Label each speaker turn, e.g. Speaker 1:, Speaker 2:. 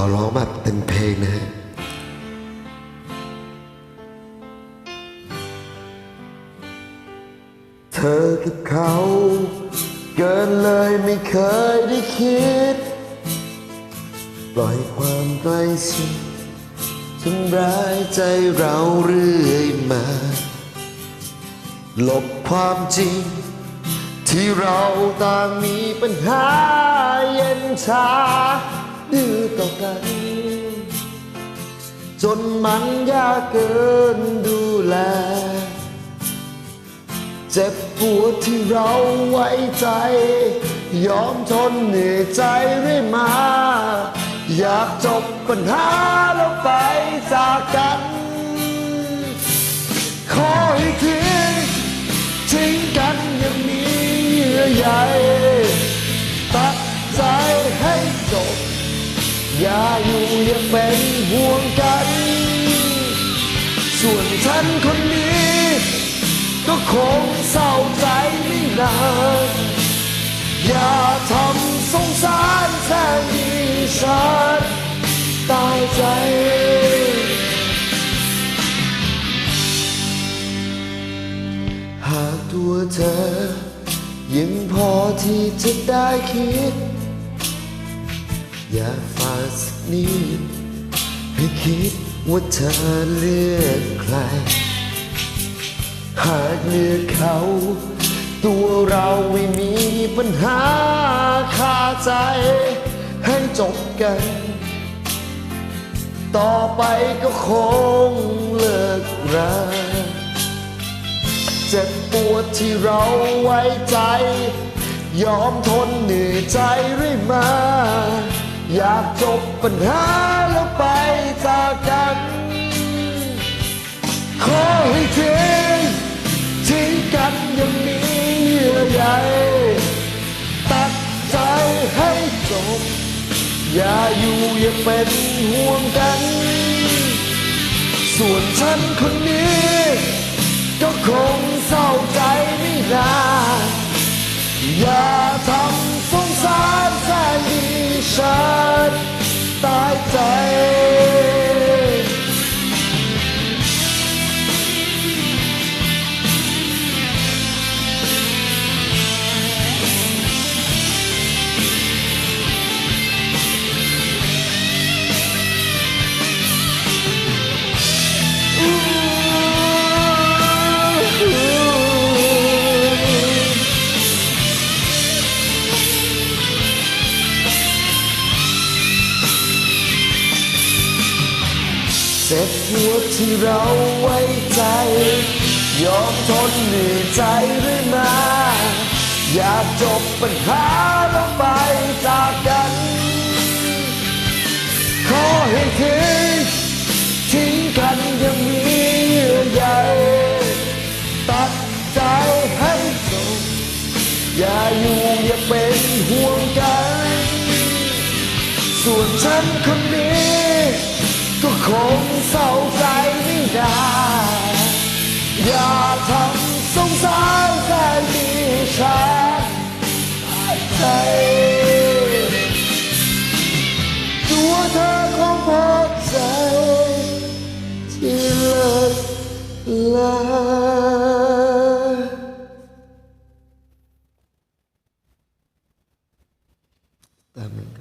Speaker 1: อร้องแบบเต็มเพลงนะฮะเธอกับเขาเกินเลยไม่เคยได้คิด ปล่อยความใกล้ชิดทำร้ายใจเราเรื่อยมาหลบความจริง ที่เราต่างมีปัญหาเย็นชา ดื้อต่อกัน จนมันยากเกินดูแล เจ็บปวดที่เราไว้ใจ ยอมทนเหนื่อยใจเรื่อยมา อยากจบปัญหาแล้วไปจากกัน ยังเป็นห่วงกัน ส่วนฉันคนนี้ ก็คงเศร้าใจไม่นานอย่าทำสงสารแสนดีฉันตายใจหากตัวเธอยังพอที่จะได้คิด อย่าฝากสักนิดให้คิดว่าเธอเลือกใคร หากเลือกเขา ตัวเราไม่มีปัญหาคาใจ ให้จบกัน ต่อไปก็คงเลิกราเจ็บปวดที่เราไว้ใจ ยอมทนเหนื่อยใจเรื่อยมา อยากจบปัญหาแล้วไปจากกัน ขอให้ทิ้งทิ้งกันอยังมีเยื่อใยตัดใจให้จบ อย่าอยู่อย่าเป็นห่วงกัน ส่วนฉันคนนี้ ก็คงเศร้าใจไม่นานอย่าทำสงสารแสนดีฉัน เจ็บปวดที่เราไว้ใจ ยอมทนหนื่อยใจเรื่อมา อยากจบปัญหาแล้วไปจากกัน ขอให้ทิ้งทิ้งกันอยังมีเยื่อใยตัดใจให้จบอย่าอยู่อย่าเป็นห่วงกัน ส่วนฉันคนนี้ คงเศร้าใจไม่ได้ อย่าทำสงสารแสนดีฉันใจตัวเธอคงพอใจ ที่เลิกลาตามนั้น